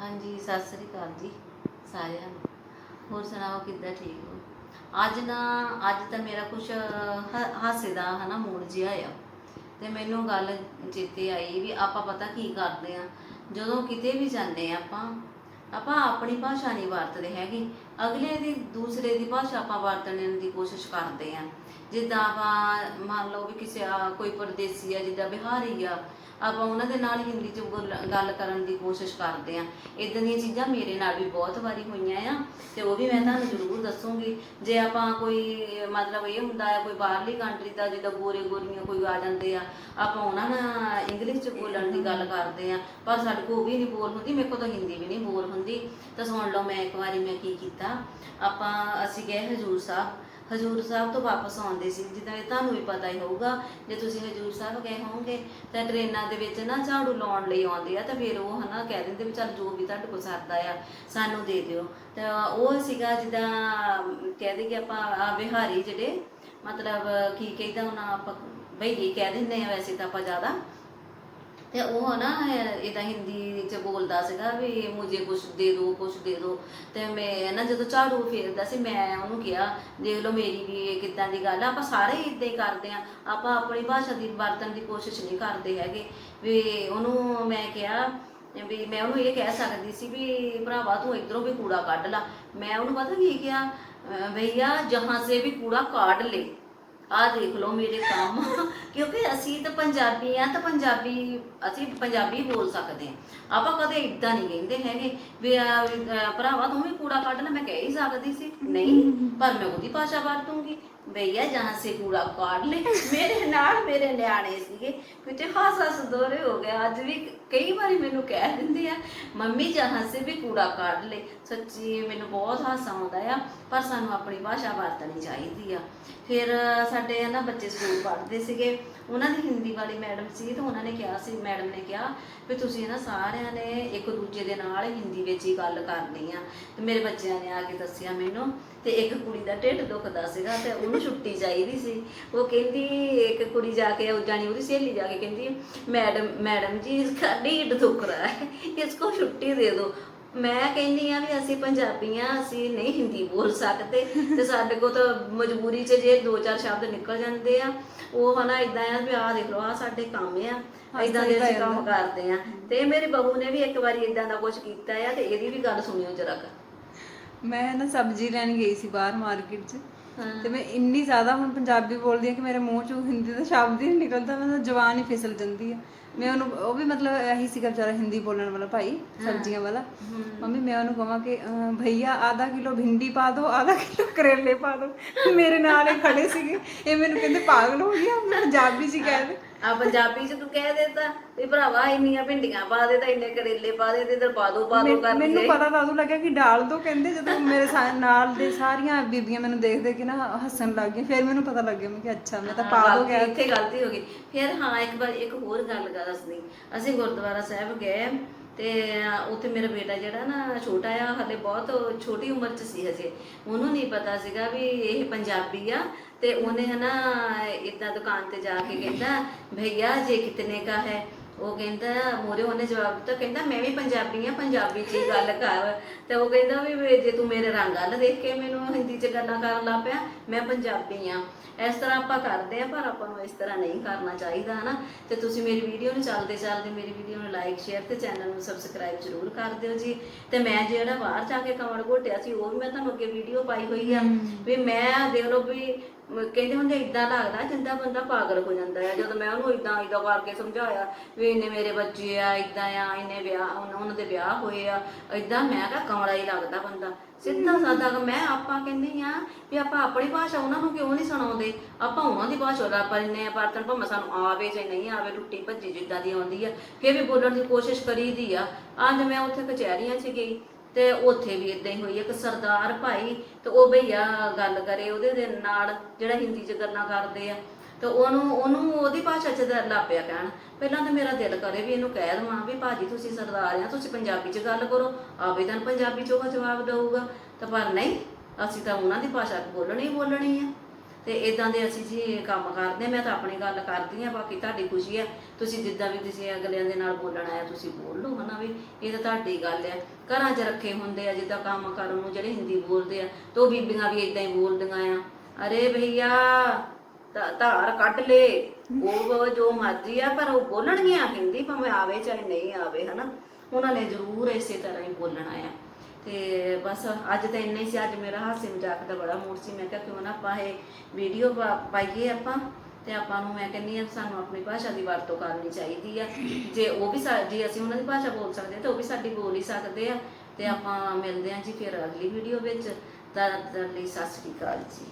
ਹਾਂਜੀ, ਸਤਿ ਸ੍ਰੀ ਅਕਾਲ ਜੀ ਸਾਰਿਆਂ ਨੂੰ। ਹੋਰ ਸੁਣਾਓ, ਕਿੱਦਾਂ ਠੀਕ ਹੋ? ਅੱਜ ਨਾ, ਅੱਜ ਤਾਂ ਮੇਰਾ ਕੁਛ ਹਾਸੇ ਦਾ ਹਨਾ ਮੂਡ ਜਿਹਾ ਆ। ਤੇ ਮੈਨੂੰ ਗੱਲ ਚੇਤੇ ਆਈ ਵੀ ਆਪਾਂ ਪਤਾ ਕੀ ਕਰਦੇ ਆ, ਜਦੋਂ ਕਿਤੇ ਵੀ ਜਾਂਦੇ ਆ ਆਪਾਂ ਆਪਾਂ ਆਪਣੀ ਭਾਸ਼ਾ ਨਹੀਂ ਵਰਤਦੇ ਹੈਗੇ। ਅਗਲੇ ਦੀ, ਦੂਸਰੇ ਦੀ ਭਾਸ਼ਾ ਆਪਾਂ ਵਰਤਣ ਦੀ ਕੋਸ਼ਿਸ਼ ਕਰਦੇ ਆ। ਜਿੱਦਾਂ ਆਪਾਂ ਮੰਨ ਲਓ ਵੀ ਕਿਸੇ ਕੋਈ ਪਰਦੇਸੀ ਆ, ਜਿੱਦਾਂ ਬਿਹਾਰੀ ਆ ਆਪਾਂ ਉਹਨਾਂ ਦੇ ਨਾਲ ਹਿੰਦੀ ਚ ਬੋਲ- ਗੱਲ ਕਰਨ ਦੀ ਕੋਸ਼ਿਸ਼ ਕਰਦੇ ਆ ਇਦਾਂ ਦੀਆਂ ਚੀਜ਼ਾਂ ਮੇਰੇ ਨਾਲ ਵੀ ਬਹੁਤ ਵਾਰੀ ਹੋਈਆਂ ਆ, ਤੇ ਉਹ ਵੀ ਮੈਂ ਤੁਹਾਨੂੰ ਜ਼ਰੂਰ ਦੱਸੂਗੀ। ਜੇ ਆਪਾਂ ਕੋਈ, ਮਤਲਬ ਇਹ ਹੁੰਦਾ ਹੈ ਕੋਈ ਬਾਹਰਲੀ ਕੰਟਰੀ ਦਾ ਜਿੱਦਾਂ ਗੋਰੇ ਗੋਰੀਆਂ ਕੋਈ ਆ ਜਾਂਦੇ ਆ, ਆਪਾਂ ਉਹਨਾਂ ਨਾਲ ਇੰਗਲਿਸ਼ ਚ ਬੋਲਣ ਦੀ ਗੱਲ ਕਰਦੇ ਆ ਪਰ ਸਾਡੇ ਕੋਲ ਉਹ ਵੀ ਨਹੀਂ ਬੋਲ ਹੁੰਦੀ, ਮੇਰੇ ਕੋਲ ਤਾਂ ਹਿੰਦੀ ਵੀ ਨਹੀਂ ਬੋਲ ਹੁੰਦੀ। ਤਾਂ ਸੁਣ ਲਓ ਮੈਂ ਇੱਕ ਵਾਰੀ ਮੈਂ ਕੀ ਕੀਤਾ। ਆਪਾਂ, ਅਸੀਂ ਗਏ ਹਜੂਰ ਸਾਹਿਬ। ਹਜੂਰ ਸਾਹਿਬ ਤੋਂ ਵਾਪਸ ਆਉਂਦੇ ਸੀ। ਜਿੱਦਾਂ ਇਹ ਤੁਹਾਨੂੰ ਵੀ ਪਤਾ ਹੀ ਹੋਊਗਾ, ਜੇ ਤੁਸੀਂ ਹਜੂਰ ਸਾਹਿਬ ਗਏ ਹੋਵੋਗੇ, ਤਾਂ ਟ੍ਰੇਨਾਂ ਦੇ ਵਿੱਚ ਨਾ ਝਾੜੂ ਲਾਉਣ ਲਈ ਆਉਂਦੇ ਆ, ਤਾਂ ਫਿਰ ਉਹ ਹਨਾ ਕਹਿ ਦਿੰਦੇ ਵੀ ਚੱਲ ਜੋ ਵੀ ਤੁਹਾਡੇ ਕੋਲ ਸਰਦਾ ਆ, ਸਾਨੂੰ ਦੇ ਦਿਓ। ਤਾਂ ਉਹ ਸੀਗਾ ਜਿੱਦਾਂ ਕਹਦੇ ਕਿ ਆਪਾਂ ਆ ਜਿਹੜੇ, ਮਤਲਬ ਕੀ ਕਹਿੰਦਾ ਉਹਨਾਂ ਆਪਾਂ, ਬਈ ਕਹਿ ਦਿੰਦੇ ਆ ਵੈਸੇ ਤਾਂ ਆਪਾਂ ਜ਼ਿਆਦਾ। ਤੇ ਉਹ ਨਾ ਇਹਦਾ ਹਿੰਦੀ ਚ ਬੋਲਦਾ ਸੀਗਾ ਵੀ ਮੁਝੇ ਕੁਛ ਦੇ ਦੋ, ਕੁਛ ਦੇ ਦੋ। ਤੇ ਮੈਂ ਨਾ ਜਦੋਂ ਝਾੜੂ ਫੇਰਦਾ ਸੀ, ਮੈਂ ਉਹਨੂੰ ਕਿਹਾ, ਦੇਖ ਲਓ ਮੇਰੀ ਵੀ ਕਿੱਦਾਂ ਦੀ ਗੱਲ ਆ। ਆਪਾਂ ਸਾਰੇ ਇਦਾਂ ਹੀ ਕਰਦੇ ਆ। ਆਪਾਂ ਆਪਣੀ ਭਾਸ਼ਾ ਦੀ ਵਰਤਣ ਦੀ ਕੋਸ਼ਿਸ਼ ਨਹੀਂ ਕਰਦੇ ਹੈਗੇ। ਵੀ ਉਹਨੂੰ ਮੈਂ ਕਿਹਾ ਵੀ ਮੈਂ ਉਹਨੂੰ ਇਹ ਕਹਿ ਸਕਦੀ ਸੀ ਵੀ, ਭਰਾਵਾ, ਤੂੰ ਇਧਰੋਂ ਵੀ ਕੂੜਾ ਕੱਢ ਲਾ। ਮੈਂ ਉਹਨੂੰ ਪਤਾ ਕੀ ਕਿਹਾ? ਅਹ ਭਈਆ, ਜਹਾਂ ਸੇ ਵੀ ਕੂੜਾ ਕਾਢ ਲੈ। ਆ ਦੇਖ ਲਓ ਮੇਰੇ ਕੰਮ। ਕਿਉਂਕਿ ਅਸੀਂ ਤਾਂ ਪੰਜਾਬੀ ਆ ਤਾਂ ਪੰਜਾਬੀ ਅਸੀਂ ਪੰਜਾਬੀ ਬੋਲ ਸਕਦੇ ਆ। ਆਪਾਂ ਕਦੇ ਇਦਾਂ ਨਹੀਂ ਕਹਿੰਦੇ ਹੈਗੇ ਵੀ ਆ, ਵੀ, ਭਰਾਵਾ ਤੂੰ ਵੀ ਕੂੜਾ ਕੱਢ ਲੈ ਮੈਂ ਕਹਿ ਹੀ ਸਕਦੀ ਸੀ। ਨਹੀਂ ਪਰ ਮੈਂ ਉਹਦੀ ਭਾਸ਼ਾ ਵਰਤੂੰਗੀ। ਭਈਆ ਜਹਾਂ ਸੇ ਕੂੜਾ ਕੱਢ ਲੈ ਮੇਰੇ ਨਾਲ ਮੇਰੇ ਨਿਆਣੇ ਸੀਗੇ ਕਿਤੇ ਹਾਸਾ ਸਦੋਰੇ ਹੋ ਗਿਆ ਅੱਜ ਵੀ ਕਈ ਵਾਰੀ ਮੈਨੂੰ ਕਹਿ ਦਿੰਦੇ ਆ ਮੰਮੀ ਜਹਾਂ ਸੇ ਵੀ ਕੂੜਾ ਕੱਢ ਲੈ ਸੱਚੀ ਮੈਨੂੰ ਬਹੁਤ ਹਾਸਾ ਆਉਂਦਾ ਆ ਪਰ ਸਾਨੂੰ ਆਪਣੀ ਭਾਸ਼ਾ ਵਰਤਣੀ ਚਾਹੀਦੀ ਆ ਫਿਰ ਸਾਡੇ ਨਾ ਬੱਚੇ ਸਕੂਲ ਪੜ੍ਹਦੇ ਸੀਗੇ ਉਹਨਾਂ ਦੀ ਹਿੰਦੀ ਵਾਲੀ ਮੈਡਮ ਸੀ ਤੇ ਉਹਨਾਂ ਨੇ ਕਿਹਾ ਸੀ ਮੈਡਮ ਨੇ ਕਿਹਾ ਵੀ ਤੁਸੀਂ ਨਾ ਸਾਰਿਆਂ ਨੇ ਇੱਕ ਦੂਜੇ ਦੇ ਨਾਲ ਹਿੰਦੀ ਵਿੱਚ ਹੀ ਗੱਲ ਕਰਨੀ ਆ ਤੇ ਮੇਰੇ ਬੱਚਿਆਂ ਨੇ ਆ ਕੇ ਦੱਸਿਆ ਮੈਨੂੰ ਤੇ ਇੱਕ ਕੁੜੀ ਦਾ ਢਿੱਡ ਦੁਖਦਾ ਸੀਗਾ ਤੇ ਉਹਨੂੰ ਛੁੱਟੀ ਚਾਹੀਦੀ ਸੀ। ਉਹ ਕਹਿੰਦੀ ਇੱਕ ਕੁੜੀ ਜਾ ਕੇ ਉਹ ਜਾਣੀ ਉਹਦੀ ਸਹੇਲੀ ਜਾ ਕੇ ਕਹਿੰਦੀ ਮੈਡਮ ਮੈਡਮ ਜੀ ਇਸका ਢਿੱਡ ਦੁਖ ਰਹਾ ਹੈ। ਇਸਕੋ ਛੁੱਟੀ ਦੇ ਦਿਓ ਮੈਂ ਕਹਿੰਦੀ ਆ ਵੀ ਅਸੀਂ ਪੰਜਾਬੀ ਆ ਅਸੀਂ ਨਹੀਂ ਹਿੰਦੀ ਬੋਲ ਸਕਦੇ। ਤੇ ਸਾਡੇ ਕੋਲ ਤਾਂ ਮਜਬੂਰੀ 'ਚ ਜੇ ਦੋ ਚਾਰ ਸ਼ਬਦ ਨਿਕਲ ਜਾਂਦੇ ਆ ਉਹ ਹਨਾ ਇਦਾਂ ਆ ਵੀ ਆਹ ਦੇਖ ਲਓ ਆ ਸਾਡੇ ਕੰਮ ਆ। ਇਦਾਂ ਦੇ ਅਸੀਂ ਕੰਮ ਕਰਦੇ ਆ। ਤੇ ਮੇਰੀ ਬਹੂ ਨੇ ਵੀ ਇੱਕ ਵਾਰੀ ਇਦਾਂ ਦਾ ਕੁਝ ਕੀਤਾ ਆ ਤੇ ਇਹਦੀ ਵੀ ਗੱਲ ਸੁਣਿਓ ਜਰਾ ਕੁ। ਮੈਂ ਨਾ ਸਬਜ਼ੀ ਲੈਣ ਗਈ ਸੀ ਬਾਹਰ ਮਾਰਕੀਟ 'ਚ। ਤੇ ਮੈਂ ਇੰਨੀ ਜ਼ਿਆਦਾ ਹੁਣ ਪੰਜਾਬੀ ਬੋਲਦੀ ਹਾਂ ਕਿ ਮੇਰੇ ਮੂੰਹ 'ਚੋਂ ਹਿੰਦੀ ਦਾ ਸ਼ਬਦ ਹੀ ਨਹੀਂ ਨਿਕਲਦਾ ਮੈਨੂੰ ਤਾਂ ਜ਼ੁਬਾਨ ਹੀ ਫਿਸਲ ਜਾਂਦੀ ਆ। ਮੈਂ ਉਹਨੂੰ ਉਹ ਵੀ ਮਤਲਬ ਇਹੀ ਸੀਗਾ ਵਿਚਾਰਾ ਹਿੰਦੀ ਬੋਲਣ ਵਾਲਾ ਭਾਈ ਸਬਜ਼ੀਆਂ ਵਾਲਾ। ਮੰਮੀ ਮੈਂ ਉਹਨੂੰ ਕਹਾਂ ਕਿ ਅਹ, ਭਈਆ ਆਧਾ ਕਿਲੋ ਭਿੰਡੀ ਪਾ ਦਿਓ ਆਧਾ ਕਿਲੋ ਕਰੇਲੇ ਪਾ ਦਿਓ ਮੇਰੇ ਨਾਲ ਹੀ ਖੜੇ ਸੀਗੇ। ਇਹ ਮੈਨੂੰ ਕਹਿੰਦੇ ਪਾਗਲ ਹੋ ਗਿਆ ਮੈਂ ਪੰਜਾਬੀ 'ਚ ਹੀ ਕਹਿ ਦੇ। ਆ ਪੰਜਾਬੀ 'ਚ ਤੂੰ ਕਹਿ ਦੇਤਾ ਵੀ ਭਰਾਵਾ ਇੰਨੀਆਂ ਭਿੰਡੀਆਂ ਪਾ ਦੇ ਤਾਂ ਇੰਨੇ ਕਰੇਲੇ ਪਾ ਦੇ ਤੇ ਇਧਰ ਪਾ ਦੋ ਪਾ ਦੋ ਕਰ ਮੈਨੂੰ ਪਤਾ ਤਾਂ ਉਦੋਂ ਲੱਗਿਆ ਕਿ ਡਾਲ ਦੋ ਕਹਿੰਦੇ ਜਦੋਂ ਮੇਰੇ ਸਾ- ਨਾਲ ਦੇ ਸਾਰੀਆਂ ਬੀਬੀਆਂ ਮੈਨੂੰ ਦੇਖ ਦੇਖ ਕੇ ਨਾ ਹੱਸਣ ਲੱਗ ਗਈਆਂ ਫਿਰ ਮੈਨੂੰ ਪਤਾ ਲੱਗਿਆ ਮੈਂ ਕਿ ਅੱਛਾ ਮੈਂ ਤਾਂ ਪਾ ਦੋ ਗਲਤੀ ਇੱਥੇ ਗਲਤੀ ਹੋ ਗਈ। ਫਿਰ ਹਾਂ ਇੱਕ ਵਾਰ ਇੱਕ ਹੋਰ ਗੱਲ ਗਾ ਦੱਸਦੀ ਅਸੀਂ ਗੁਰਦੁਆਰਾ ਸਾਹਿਬ ਗਏ ਤੇ ਉੱਥੇ ਮੇਰਾ ਬੇਟਾ ਜਿਹੜਾ ਨਾ ਛੋਟਾ ਆ, ਹਲੇ ਬਹੁਤ ਛੋਟੀ ਉਮਰ 'ਚ ਸੀ ਹਜੇ। ਉਹਨੂੰ ਨਹੀਂ ਪਤਾ ਸੀਗਾ ਵੀ ਇਹ ਪੰਜਾਬੀ ਆ ਤੇ ਉਹਨੇ ਹਨਾ ਇਦਾਂ ਦੁਕਾਨ ਤੇ ਜਾ ਕੇ ਕਹਿੰਦਾ, ਭਈਆ, ਜੇ ਕਿਤਨੇ ਕਾ ਹੈ? ਉਹ ਕਹਿੰਦਾ ਮੋਰੇ ਉਹਨੇ ਜਵਾਬ ਦਿੱਤਾ ਕਹਿੰਦਾ ਮੈਂ ਵੀ ਪੰਜਾਬੀ ਆ ਪੰਜਾਬੀ 'ਚ ਹੀ ਗੱਲ ਕਰ। ਤੇ ਉਹ ਕਹਿੰਦਾ ਵੀ ਵੀ ਜੇ ਤੂੰ ਮੇਰੇ ਰੰਗ ਵੱਲ ਦੇਖ ਕੇ ਮੈਨੂੰ ਹਿੰਦੀ 'ਚ ਗੱਲਾਂ ਕਰਨ ਲੱਗ ਪਿਆ ਮੈਂ ਪੰਜਾਬੀ ਆ। ਇਸ ਤਰ੍ਹਾਂ ਆਪਾਂ ਕਰਦੇ ਆ ਪਰ ਆਪਾਂ ਨੂੰ ਇਸ ਤਰ੍ਹਾਂ ਨਹੀਂ ਕਰਨਾ ਚਾਹੀਦਾ ਹਨਾ? ਤੇ ਤੁਸੀਂ ਮੇਰੀ ਵੀਡੀਓ ਨੂੰ ਚੱਲਦੇ ਚੱਲਦੇ ਮੇਰੀ ਵੀਡੀਓ ਨੂੰ ਲਾਈਕ ਸ਼ੇਅਰ ਤੇ ਚੈਨਲ ਨੂੰ ਸਬਸਕ੍ਰਾਈਬ ਜ਼ਰੂਰ ਕਰ ਦਿਓ ਜੀ। ਤੇ ਮੈਂ ਜਿਹੜਾ ਬਾਹਰ ਜਾ ਕੇ ਕਮੜ ਘੋਟਿਆ ਸੀ ਉਹ ਵੀ ਮੈਂ ਤੁਹਾਨੂੰ ਅੱਗੇ ਵੀਡੀਓ ਪਾਈ ਹੋਈ ਆ। ਵੀ ਮੈਂ ਦੇਖ ਲਓ ਵੀ ਮ- ਕਹਿੰਦੇ ਹੁੰਦੇ ਇਦਾਂ ਲੱਗਦਾ ਜਿੰਦਾ ਬੰਦਾ ਪਾਗਲ ਹੋ ਜਾਂਦਾ ਹੈ ਜਦੋਂ ਮੈਂ ਉਹਨੂੰ ਇਦਾਂ ਇਦਾਂ ਕਰਕੇ ਸਮਝਾਇਆ ਵੀ ਇਹਨੇ ਮੇਰੇ ਬੱਚੇ ਆ ਇਦਾਂ ਆ ਇਹਨੇ ਵਿਆਹ ਉਹਨਾਂ ਉਹਨਾਂ ਦੇ ਵਿਆਹ ਹੋਏ ਆ ਇਦਾਂ ਮੈਂ ਕਿਹਾ ਕਮਲਾ ਹੀ ਲੱਗਦਾ ਬੰਦਾ। ਸਿੱਧਾ ਸਾਦਾ ਕਿ ਮੈਂ ਆਪਾਂ ਕਹਿੰਦੇ ਆ ਵੀ ਆਪਾਂ ਆਪਣੀ ਭਾਸ਼ਾ ਉਹਨਾਂ ਨੂੰ ਕਿਉਂ ਨਹੀਂ ਸੁਣਾਉਂਦੇ? ਆਪਾਂ ਉਹਨਾਂ ਦੀ ਭਾਸ਼ਾ ਦਾ ਪੜਨੇ ਆ ਪਰਤਨ ਭਾਵੇਂ ਸਾਨੂੰ ਆਵੇ ਜਾਂ ਨਹੀਂ ਆਵੇ ਟੁੱਟੀ ਭੱਜੀ ਜਿੱਦਾਂ ਦੀ ਆਉਂਦੀ ਆ ਫਿਰ ਵੀ ਬੋਲਣ ਦੀ ਕੋਸ਼ਿਸ਼ ਕਰੀਦੀ ਆ। ਅੱਜ ਮੈਂ ਉੱਥੇ ਕਚਹਿਰੀਆਂ 'ਚ ਗਈ ਤੇ ਉੱਥੇ ਵੀ ਇਦਾਂ ਹੀ ਹੋਈ ਇੱਕ ਸਰਦਾਰ ਭਾਈ ਤੇ ਉਹ ਭਈਆ ਗੱਲ ਕਰੇ, ਉਹਦੇ ਦੇ ਨਾਲ ਜਿਹੜਾ ਹਿੰਦੀ 'ਚ ਗੱਲਾਂ ਕਰਦੇ ਆ, ਤੇ ਉਹਨੂੰ ਉਹਨੂੰ ਉਹਦੀ ਭਾਸ਼ਾ 'ਚ ਦ- ਲੱਗ ਪਿਆ ਕਹਿਣ। ਪਹਿਲਾਂ ਤਾਂ ਮੇਰਾ ਦਿਲ ਕਰੇ ਵੀ ਇਹਨੂੰ ਕਹਿ ਦਵਾਂ ਵੀ ਭਾਜੀ ਤੁਸੀਂ ਸਰਦਾਰ ਆ, ਤੁਸੀਂ ਪੰਜਾਬੀ 'ਚ ਗੱਲ ਕਰੋ, ਆਪੇ ਤਾਂ ਪੰਜਾਬੀ 'ਚ ਉਹ ਜਵਾਬ ਦਊਗਾ। ਤਾਂ ਪਰ ਨਹੀਂ, ਅਸੀਂ ਤਾਂ ਉਹਨਾਂ ਦੀ ਭਾਸ਼ਾ ਬੋਲਣੀ ਹੀ ਬੋਲਣੀ ਆ। ਤੇ ਇਦਾਂ ਦੇ ਅਸੀਂ ਜੀ ਕੰਮ ਕਰਦੇ, ਮੈਂ ਤਾਂ ਆਪਣੀ ਗੱਲ ਕਰਦੀ ਆ ਬਾਕੀ ਤੁਹਾਡੀ ਖੁਸ਼ੀ ਆ ਤੁਸੀਂ ਜਿੱਦਾਂ ਵੀ ਤੁਸੀਂ ਅਗਲਿਆਂ ਦੇ ਨਾਲ ਬੋਲਣਾ ਆ ਤੁਸੀਂ ਬੋਲ ਲਓ, ਹਨਾ ਵੀ, ਇਹ ਤਾਂ ਤੁਹਾਡੀ ਗੱਲ ਆ ਘਰਾਂ 'ਚ ਰੱਖੇ ਹੁੰਦੇ ਆ, ਜਿੱਦਾਂ ਕੰਮ ਕਰਨ ਨੂੰ ਜਿਹੜੇ ਹਿੰਦੀ ਬੋਲਦੇ ਆ, ਤੇ ਉਹ ਬੀਬੀਆਂ ਵੀ ਇਦਾਂ ਹੀ ਬੋਲਦੀਆਂ ਆ। ਅਰੇ ਭਈਆ ਧਾਰ ਕੱਢ ਲੈ। ਉਹ ਜੋ ਮਰਜ਼ੀ ਆ, ਪਰ ਉਹ ਬੋਲਣਗੀਆਂ ਹਿੰਦੀ, ਭਾਵੇਂ ਆਵੇ ਚਾਹੇ ਨਹੀਂ ਆਵੇ, ਹਨਾ। ਉਹਨਾਂ ਨੇ ਜ਼ਰੂਰ ਇਸੇ ਤਰ੍ਹਾਂ ਹੀ ਬੋਲਣਾ ਆ। ਤੇ ਬਸ ਅੱਜ ਤਾਂ ਇੰਨਾ ਹੀ ਸੀ, ਅੱਜ ਮੇਰਾ ਹਾਸੇ ਮਜ਼ਾਕ ਦਾ ਬੜਾ ਮੂਡ ਸੀ। ਮੈਂ ਕਿਹਾ ਕਿਉਂ ਨਾ ਆਪਾਂ ਇਹ ਵੀਡੀਓ ਪਾਈਏ ਆਪਾਂ ਤੇ ਆਪਾਂ ਨੂੰ, ਮੈਂ ਕਹਿੰਨੀ ਆ ਸਾਨੂੰ ਆਪਣੀ ਭਾਸ਼ਾ ਦੀ ਵਰਤੋਂ ਕਰਨੀ ਚਾਹੀਦੀ ਆ। ਜੇ ਉਹ ਵੀ ਸਾ- ਜੇ ਅਸੀਂ ਉਹਨਾਂ ਦੀ ਭਾਸ਼ਾ ਬੋਲ ਸਕਦੇ ਆ ਤਾਂ ਉਹ ਵੀ ਸਾਡੀ ਬੋਲ ਹੀ ਸਕਦੇ ਆ। ਤੇ ਆਪਾਂ ਮਿਲਦੇ ਆ ਜੀ ਫਿਰ ਅਗਲੀ ਵੀਡੀਓ ਵਿੱਚ। ਤਦ ਤੱਕ ਲਈ ਸਤਿ ਸ੍ਰੀ ਅਕਾਲ ਜੀ।